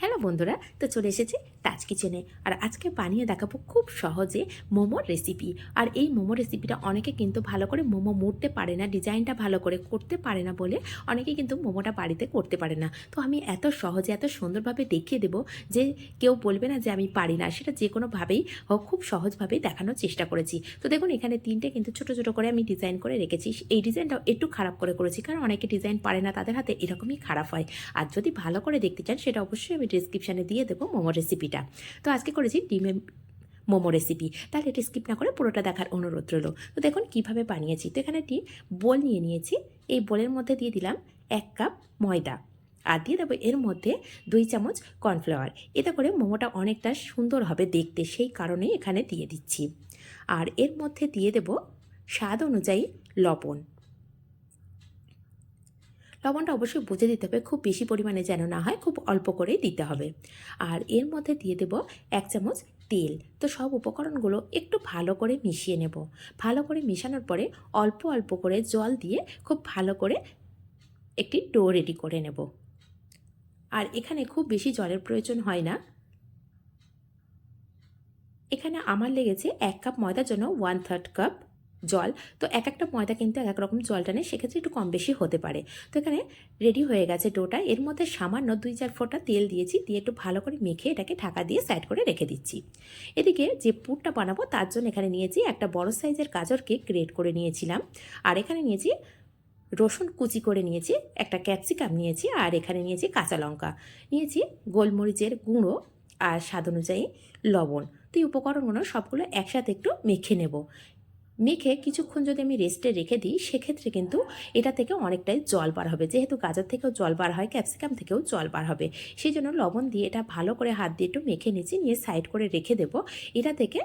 Hello বন্ধুরা, তো চলে এসেছি টাচ কিচেনে আর আজকে বানিয়ে দেখাবো খুব সহজে মোমোর রেসিপি আর এই মোমো রেসিপিটা অনেকে কিন্তু ভালো করে মোমো মুড়তে পারে না ডিজাইনটা ভালো করে করতে পারে না বলে অনেকে কিন্তু মোমোটা বাড়িতে করতে পারে না। তো আমি এত সহজে, এত সুন্দরভাবে দেখিয়ে দেবো যে কেউ বলবে না যে আমি পারি না, সেটা যে কোনোভাবেই হোক, খুব সহজভাবেই দেখানোর চেষ্টা করেছি। তো দেখুন, এখানে তিনটে কিন্তু ছোট ছোট করে আমি ডিজাইন করে রেখেছি। এই ডিজাইনটাও একটু খারাপ করে করেছি, কারণ অনেকে ডিজাইন পারে না, তাদের হাতে এরকমই খারাপ হয়। আর যদি ভালো করে দেখতে চান, সেটা অবশ্যই আমি ডিসক্রিপশানে দিয়ে দেবো মোমো রেসিপিটা তো আজকে করেছি ডিমের মোমো রেসিপি তাহলে এটা স্কিপ না করে পুরোটা দেখার অনুরোধ রইল। তো দেখুন কীভাবে বানিয়েছি। তো এখানে একটি বোল নিয়ে নিয়েছি। এই বোলের মধ্যে দিয়ে দিলাম এক কাপ ময়দা। আর দিয়ে দেবো এর মধ্যে দুই চামচ কর্নফ্লাওয়ার এতে করে মোমোটা অনেকটা সুন্দর হবে দেখতে। সেই কারণেই এখানে দিয়ে দিচ্ছি। আর এর মধ্যে দিয়ে দেব স্বাদ অনুযায়ী লবণ। লবণটা অবশ্যই বুঝে দিতে হবে, খুব বেশি পরিমাণে যেন না হয়, খুব অল্প করেই দিতে হবে। আর এর মধ্যে দিয়ে দেব এক চামচ তেল। তো সব উপকরণগুলো একটু ভালো করে মিশিয়ে নেব। ভালো করে মিশানোর পরে অল্প অল্প করে জল দিয়ে খুব ভালো করে একটি ডো রেডি করে নেব। আর এখানে খুব বেশি জলের প্রয়োজন হয় না। এখানে আমার লেগেছে এক কাপ ময়দার জন্য ওয়ান থার্ড কাপ জল। তো এক একটা ময়দা কিন্তু এক এক রকম জলটা নেই সেক্ষেত্রে একটু কম বেশি হতে পারে। তো এখানে রেডি হয়ে গেছে ডোটা। এর মধ্যে সামান্য দুই চার ফোঁটা তেল দিয়েছি, দিয়ে একটু ভালো করে মেখে এটাকে ঢাকা দিয়ে সাইড করে রেখে দিচ্ছি। এদিকে যে পুরটা বানাবো, তার জন্য এখানে নিয়েছি একটা বড় সাইজের গাজরকে গ্রেট করে নিয়েছিলাম। আর এখানে নিয়েছি রসুন কুচি করে নিয়েছি, একটা ক্যাপসিকাম নিয়েছি, আর এখানে নিয়েছি কাঁচা লঙ্কা। নিয়েছি গোলমরিচের গুঁড়ো আর স্বাদ অনুযায়ী লবণ। তো এই উপকরণগুলো সবগুলো একসাথে একটু মেখে নেব। মেখে কিছুক্ষণ যদি আমি রেস্টে রেখে দিই, সেক্ষেত্রে কিন্তু এটা থেকে অনেকটাই জল বার হবে। যেহেতু গাজর থেকেও জল বার হয় ক্যাপসিকাম থেকেও জল বার হবে। সেই জন্য লবণ দিয়ে এটা ভালো করে হাত দিয়ে একটু মেখে নিচ্ছি, নিয়ে সাইড করে রেখে দেব। এটা থেকে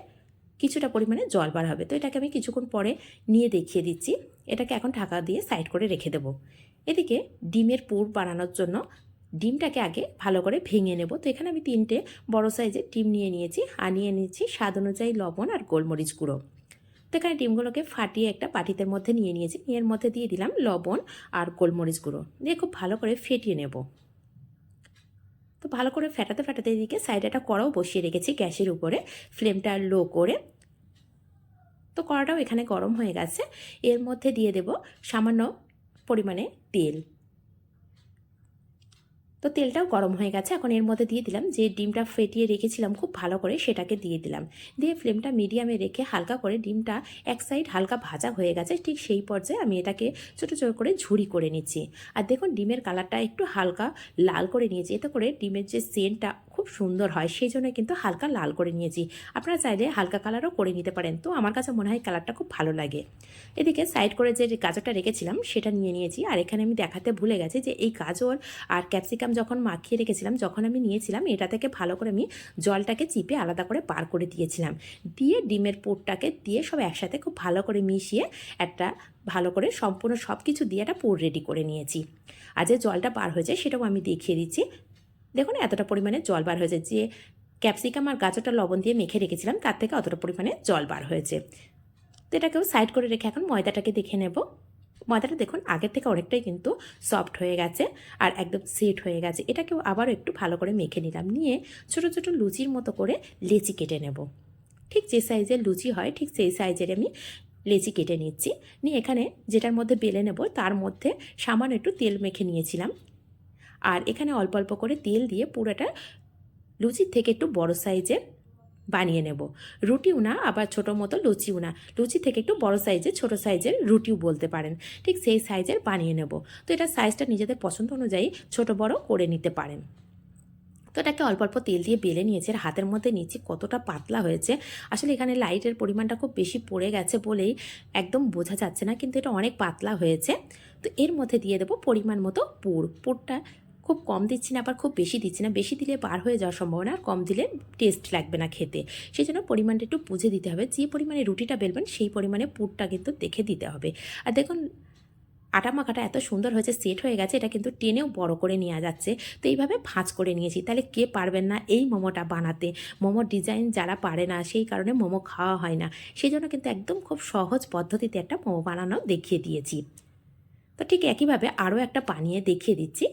কিছুটা পরিমাণে জল বার হবে। তো এটাকে আমি কিছুক্ষণ পরে নিয়ে দেখিয়ে দিচ্ছি। এটাকে এখন ঢাকা দিয়ে সাইড করে রেখে দেব। এদিকে ডিমের পুর বানানোর জন্য ডিমটাকে আগে ভালো করে ভেঙে নেব। তো এখানে আমি তিনটে বড় সাইজের ডিম নিয়ে নিয়েছি। আর নিয়ে নিয়েছি স্বাদ অনুযায়ী লবণ আর গোলমরিচ গুঁড়ো। তো এখানে ডিমগুলোকে ফাটিয়ে একটা পাটিতের মধ্যে নিয়ে নিয়েছি। এর মধ্যে দিয়ে দিলাম লবণ আর গোলমরিচ গুঁড়ো। দিয়ে খুব ভালো করে ফেটিয়ে নেব। তো ভালো করে ফেটাতে ফেটাতে এদিকে সাইডে একটা কড়াও বসিয়ে রেখেছি গ্যাসের উপরে। ফ্লেমটা লো করে। তো কড়াটাও এখানে গরম হয়ে গেছে। এর মধ্যে দিয়ে দেব সামান্য পরিমাণে তেল। তো তেলটাও গরম হয়ে গেছে। এখন এর মধ্যে দিয়ে দিলাম যে ডিমটা ফেটিয়ে রেখেছিলাম খুব ভালো করে সেটাকে দিয়ে দিলাম। দিয়ে ফ্লেমটা মিডিয়ামে রেখে হালকা করে ডিমটা এক সাইড হালকা ভাজা হয়ে গেছে, ঠিক সেই পর্যায়ে আমি এটাকে ছোটো ছোটো করে ঝুড়ি করে নিচ্ছি। আর দেখুন ডিমের কালারটা একটু হালকা লাল করে নিয়েছি, এতে করে ডিমের যে সেন্টটা খুব সুন্দর হয়। সেই জন্য কিন্তু হালকা লাল করে নিয়েছি। আপনারা চাইলে হালকা কালারও করে নিতে পারেন। তো আমার কাছে মনে হয় কালারটা খুব ভালো লাগে। এদিকে সাইড করে যে গাজরটা রেখেছিলাম, সেটা নিয়ে নিয়েছি। আর এখানে আমি দেখাতে ভুলে গেছি যে এই গাজর আর ক্যাপসিকাম যখন মাখিয়ে রেখেছিলাম, যখন আমি নিয়েছিলাম, এটা থেকে ভালো করে আমি জলটাকে চিপে আলাদা করে বার করে দিয়েছিলাম। দিয়ে ডিমের পুরটাকে দিয়ে সব একসাথে খুব ভালো করে মিশিয়ে একটা ভালো করে সম্পূর্ণ সব কিছু দিয়ে একটা পুর রেডি করে নিয়েছি। আর যে জলটা বার হয়েছে, সেটাও আমি দেখিয়ে দিচ্ছি। দেখুন এতটা পরিমাণে জল বার হয়েছে যে ক্যাপসিকাম আর গাজরটা লবণ দিয়ে মেখে রেখেছিলাম, তার থেকে অতটা পরিমাণে জল বার হয়েছে। তো এটাকেও সাইড করে রেখে এখন ময়দাটাকে দেখে নেব। ময়দাটা দেখুন, আগের থেকে অনেকটাই কিন্তু সফট হয়ে গেছে আর একদম সেট হয়ে গেছে। এটাকেও আবারও একটু ভালো করে মেখে নিলাম, নিয়ে ছোট ছোট লুচির মতো করে লেচি কেটে নেব। ঠিক যে সাইজের লুচি হয়, ঠিক সেই সাইজের আমি লেচি কেটে নিচ্ছি। নিয়ে এখানে যেটার মধ্যে বেলে নেব, তার মধ্যে সামান্য একটু তেল মেখে নিয়েছিলাম। আর এখানে অল্প অল্প করে তেল দিয়ে পুরোটা লুচির থেকে একটু বড় সাইজের বানিয়ে নেব। রুটিও না, আবার ছোটো মতো লুচিও না। লুচি থেকে একটু বড় সাইজের ছোট সাইজের রুটিও বলতে পারেন। ঠিক সেই সাইজের বানিয়ে নেব। তো এটা সাইজটা নিজেদের পছন্দ অনুযায়ী ছোট বড় করে নিতে পারেন। তো এটাকে অল্প অল্প তেল দিয়ে বেলে নিয়েছে। আর হাতের মধ্যে নিচে কতটা পাতলা হয়েছে। আসলে এখানে লাইটের পরিমাণটা খুব বেশি পড়ে গেছে বলেই একদম বোঝা যাচ্ছে না, কিন্তু এটা অনেক পাতলা হয়েছে। তো এর মধ্যে দিয়ে দেবো পরিমাণ মতো পুর। পুরটা খুব কম দিচ্ছি না, আবার খুব বেশি দিচ্ছি না। বেশি দিলে বার হয়ে যাওয়ার সম্ভাবনা, আর কম দিলে টেস্ট লাগবে না খেতে। সেই জন্য পরিমাণটা একটু বুঝে দিতে হবে। যে পরিমাণে রুটিটা বেলবেন, সেই পরিমাণে পুরটা কিন্তু দেখে দিতে হবে। আর দেখুন, আটা মাখাটা এত সুন্দর হয়েছে, সেট হয়ে গেছে, এটা কিন্তু টেনেও বড় করে নেওয়া যাচ্ছে। তো এইভাবে ভাঁজ করে নিয়েছি। তাহলে কে পারবেন না এই মোমোটা বানাতে? মোমোর ডিজাইন যারা পারে না, সেই কারণে মোমো খাওয়া হয় না। সেই জন্য কিন্তু একদম খুব সহজ পদ্ধতিতে একটা মোমো বানানো দেখিয়ে দিয়েছি। তো ঠিক একইভাবে আরও একটা বানিয়ে দেখিয়ে দিচ্ছি।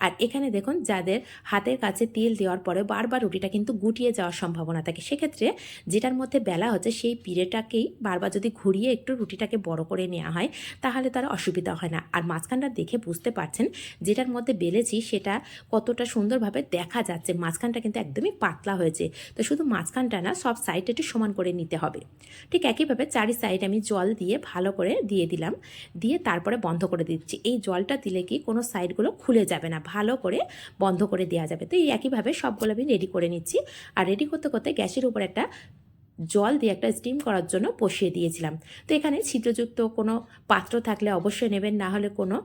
আর এখানে দেখুন, যাদের হাতের কাছে তেল দেওয়ার পরে বারবার রুটিটা কিন্তু গুটিয়ে যাওয়ার সম্ভাবনা থাকে। সেক্ষেত্রে যেটার মধ্যে বেলা হচ্ছে, সেই পিড়েটাকেই বারবার যদি ঘুরিয়ে একটু রুটিটাকে বড় করে নেওয়া হয়, তাহলে তার অসুবিধা হয় না। আর মাঝখানটা দেখে বুঝতে পারছেন, যেটার মধ্যে বেলেছি, সেটা কতটা সুন্দরভাবে দেখা যাচ্ছে, মাঝখানটা কিন্তু একদমই পাতলা হয়েছে। তো শুধু মাঝখানটা না, সব সাইডটা একটু সমান করে নিতে হবে। ঠিক একইভাবে চারি সাইড আমি জল দিয়ে ভালো করে দিয়ে দিলাম। দিয়ে তারপরে বন্ধ করে দিচ্ছি। এই জলটা দিলে কি কোনো সাইডগুলো খুলে যাবে না ভালো করে বন্ধ করে দেওয়া যাবে। তো এই একইভাবে সবগুলো আমি রেডি করে নিচ্ছি। আর রেডি করতে করতে গ্যাসের উপর একটা জল দিয়ে একটা স্টিম করার জন্য বসিয়ে দিয়েছিলাম। তো এখানে ছিদ্রযুক্ত কোনো পাত্র থাকলে অবশ্যই নেবেন, না হলে কোনো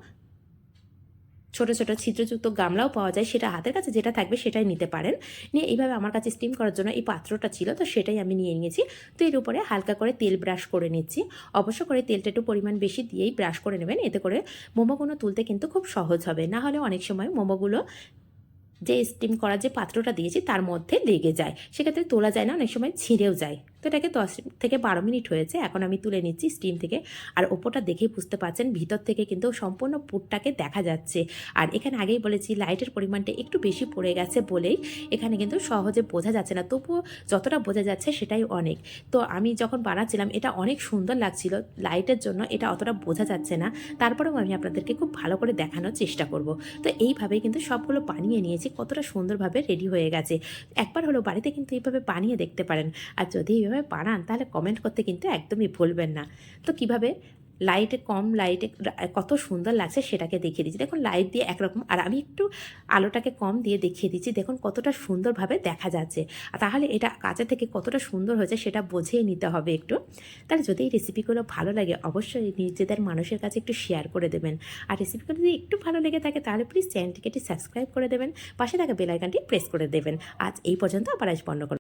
ছোট ছোট ছিদ্রযুক্ত গামলাও পাওয়া যায় সেটা হাতের কাছে যেটা থাকবে সেটাই নিতে পারেন। নিয়ে এইভাবে আমার কাছে স্টিম করার জন্য এই পাত্রটা ছিল, তো সেটাই আমি নিয়ে নিয়েছি। তো এর উপরে হালকা করে তেল ব্রাশ করে নিচ্ছি। অবশ্য করে তেলটা একটু পরিমাণ বেশি দিয়েই ব্রাশ করে নেবেন, এতে করে মোমোগুলো তুলতে কিন্তু খুব সহজ হবে। না হলে অনেক সময় মোমোগুলো যে স্টিম করার যে পাত্রটা দিয়েছি তার মধ্যে লেগে যায়। সেক্ষেত্রে তোলা যায় না, অনেক সময় ছিঁড়েও যায়। তো এটাকে দশ থেকে বারো মিনিট হয়েছে, এখন আমি তুলে নিচ্ছি স্টিম থেকে। আর ওপরটা দেখেই বুঝতে পারছেন, ভিতর থেকে কিন্তু সম্পূর্ণ পুরটাকে দেখা যাচ্ছে। আর এখানে আগেই বলেছি, লাইটের পরিমাণটা একটু বেশি পড়ে গেছে বলেই এখানে কিন্তু সহজে বোঝা যাচ্ছে না। তবুও যতটা বোঝা যাচ্ছে সেটাই অনেক। তো আমি যখন বানাচ্ছিলাম, এটা অনেক সুন্দর লাগছিল। লাইটের জন্য এটা অতটা বোঝা যাচ্ছে না। তারপরেও আমি আপনাদেরকে খুব ভালো করে দেখানোর চেষ্টা করব। তো এইভাবেই কিন্তু সবগুলো বানিয়ে নিয়েছি, কতটা সুন্দরভাবে রেডি হয়ে গেছে। একবার হলো বাড়িতে কিন্তু এইভাবে বানিয়ে দেখতে পারেন। আর যদি এইভাবে বানান, তাহলে কমেন্ট করতে কিন্তু একদমই ভুলবেন না। তো কীভাবে? লাইটে কম লাইটে কত সুন্দর লাগছে সেটাকে দেখিয়ে দিচ্ছি। দেখুন লাইট দিয়ে একরকম, আর আমি একটু আলোটাকে কম দিয়ে দেখিয়ে দিচ্ছি। দেখুন কতটা সুন্দরভাবে দেখা যাচ্ছে। আর তাহলে এটা কাছে থেকে কতটা সুন্দর হয়েছে সেটা বুঝিয়ে নিতে হবে একটু। তাহলে যদি এই রেসিপিগুলো ভালো লাগে, অবশ্যই নিজেদের মানুষের কাছে একটু শেয়ার করে দেবেন। আর রেসিপিগুলো যদি একটু ভালো লেগে থাকে, তাহলে প্লিজ চ্যানেলটিকে একটি সাবস্ক্রাইব করে দেবেন। পাশে থাকা বেল আইকনটি প্রেস করে দেবেন। আজ এই পর্যন্ত আবার আজ বন্ধ